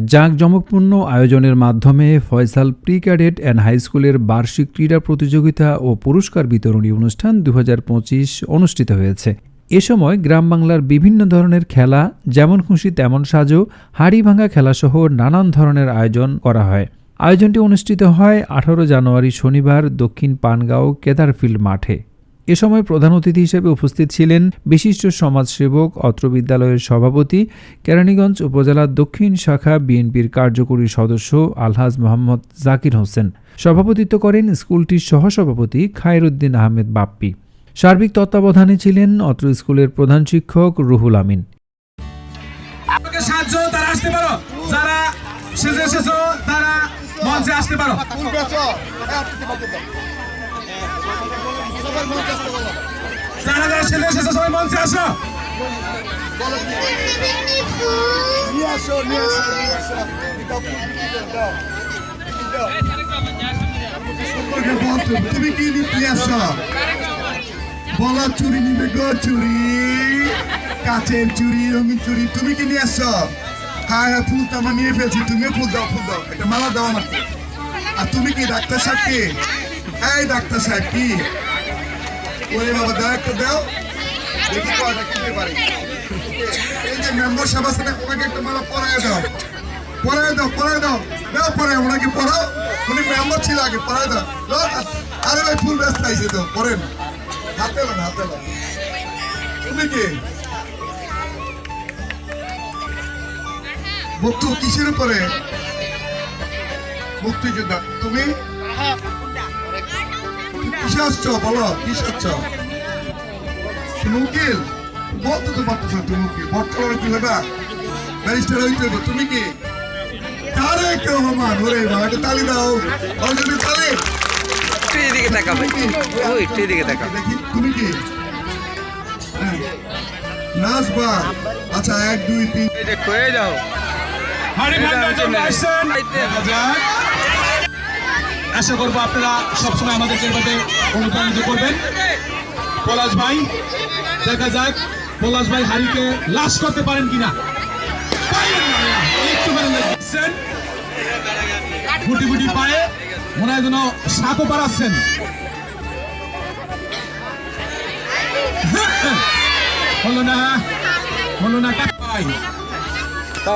জাঁকজমকপূর্ণ আয়োজনের মাধ্যমে Faisal pre cadet and high স্কুলের বার্ষিক ক্রীড়া প্রতিযোগিতা ও পুরস্কার বিতরণী অনুষ্ঠান দু হাজার পঁচিশ অনুষ্ঠিত হয়েছে। এ সময় গ্রাম বাংলার বিভিন্ন ধরনের খেলা, যেমন খুশি তেমন সাজো, হাড়ি ভাঙা খেলাসহ নানান ধরনের আয়োজন করা হয়। আয়োজনটি অনুষ্ঠিত হয় আঠারো জানুয়ারি শনিবার দক্ষিণ পানগাঁও কেদারফিল্ড মাঠে। এ সময় প্রধান অতিথি হিসেবে উপস্থিত ছিলেন বিশিষ্ট সমাজসেবক অত্র বিদ্যালয়ের সভাপতি কেরানীগঞ্জ উপজেলার দক্ষিণ শাখা বিএনপির কার্যকরী সদস্য আলহাজ মোহাম্মদ জাকির হোসেন। সভাপতিত্ব করেন স্কুলটির সহসভাপতি খায়রুদ্দিন আহমেদ বাপ্পি। সার্বিক তত্ত্বাবধানে ছিলেন অত্র স্কুলের প্রধান শিক্ষক রুহুল আমিন। আপনাকে সাহায্য তারা আসতে পারো। যারা তারা মঞ্চে আসতে পারো। যারা যারা সেজে এসেছ সবাই মঞ্চে আসো। নিয়ে আসো নিয়ে আসো নিয়ে আসো। তুমি কি নিয়ে আসছো? বলার চুরি নিবে গো চুরি। কাচের চুরি রঙিন চুরি তুমি কি নিয়ে আসছো? হ্যাঁ হ্যাঁ ফুল তো আমার নিয়ে ফেলছি। তুমিও ফুল দাও ফুল দাও। একটা মালা দাও আমাকে। আর তুমি কি ডাক্তার সাহেব কি? এই ডাক্তার সাহেব কি? ওরে বাবা একটা দাও। দেখি পারি। এই যে মেম্বার সাহেব আছে ওনাকে একটা মালা পরায় দাও। পরায় দাও পরায় দাও। দাও পরায় ওনাকে পড়াও উনি মেম্বার ছিল আগে পরায় দাও। আরে ভাই, ফুল ব্যস্ত আইছে তো পড়েন হাতে না হাতে না তুমি কি? মুক্ত কিসের উপরে? মুক্তিযোদ্ধা তুমি? কিসে আসছো বলো কিসে আসছো তুমি উকিল বলতে তো পারতেছো তুমি উকিল কি হবে ব্যারিস্টার হইতে হবে তুমি কি তারেক রহমান ওরে বাবা একটা তালি দাও ওর তালি একটু এদিকে তাকাবে ওই একটু এদিকে তাকাবে দেখি তুমি কি হ্যাঁ। নাচবা আচ্ছা এক দুই তিন এই দেখো এই যাও হাড়ি ভাঙার আসছেন। আশা করব আপনারা সবসময় আমাদের যেভাবে অনুপ্রাণিত করবেন। পলাশ ভাই দেখা যাক পলাশ ভাই হাড়িকে লাশ করতে পারেন কিনা। গুটি গুটি পায়ে মনে হয় যেন সাপও পারাচ্ছেন হলো না হলো না ভাই।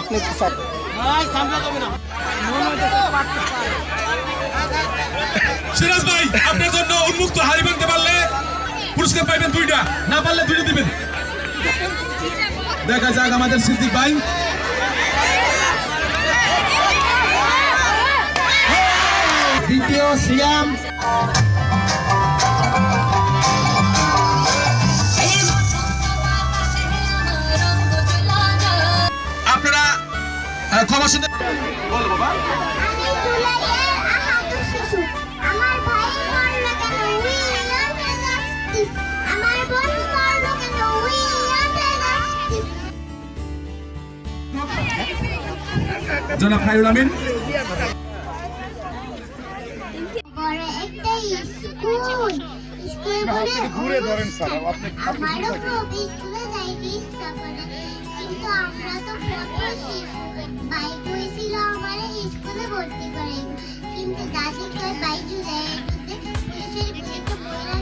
আপনি সিরাজ ভাই আপনার জন্য উন্মুক্ত হাড়ি ভাঙতে পারলে পুরস্কার পাইবেন দুইটা। না পারলে দুইটা দিবেন। দেখা যাক আমাদের সিদ্দিক ভাই। দ্বিতীয় সিয়াম। আপনারা ক্ষমা বল। বাবা জনাব খায়রুল আমিন। বড় একটা স্কুল। স্কুলে পড়ে ঘুরে ধরেন স্যার আপনি কিন্তু আমরা তো बोलती करेंगे फिर दादी को बाईस जुलाई को फिर मुझे तो बोला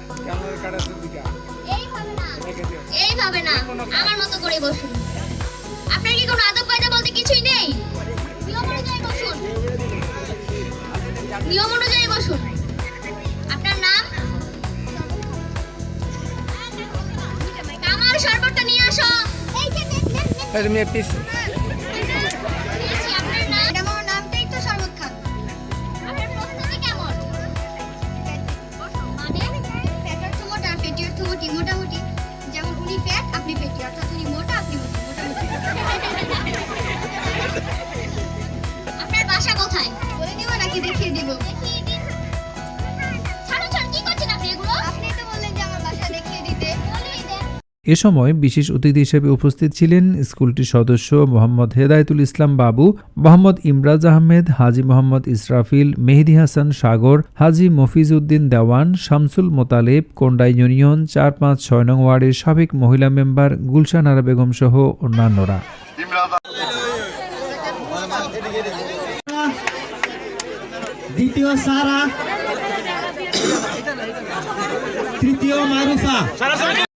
এইভাবে না। এইভাবে না। আমার মতো করে বসুন। আপনার কি কোনো আদব কায়দা বলতে কিছুই নেই? নিয়ম অনুযায়ী বসুন। নিয়ম অনুযায়ী বসুন। আপনার নাম? কামাল শরবতটা নিয়ে আসো। দিয়েছি, আপনার এ সময় বিশেষ অতিথি হিসেবে উপস্থিত ছিলেন স্কুলটির সদস্য মোহাম্মদ হেদায়তুল ইসলাম বাবু, মোহাম্মদ ইমরাজ আহমেদ, হাজি মোহাম্মদ ইসরাফিল, মেহেদি হাসান সাগর, হাজি মফিজ উদ্দিন দেওয়ান, শামসুল মোতালেব, কোন্ডাই ইউনিয়ন চার পাঁচ ছয় নং ওয়ার্ডের সাবেক মহিলা মেম্বার গুলশান আরা বেগম সহ অন্যান্যরা। দ্বিতীয় সারা, তৃতীয় মারুফা।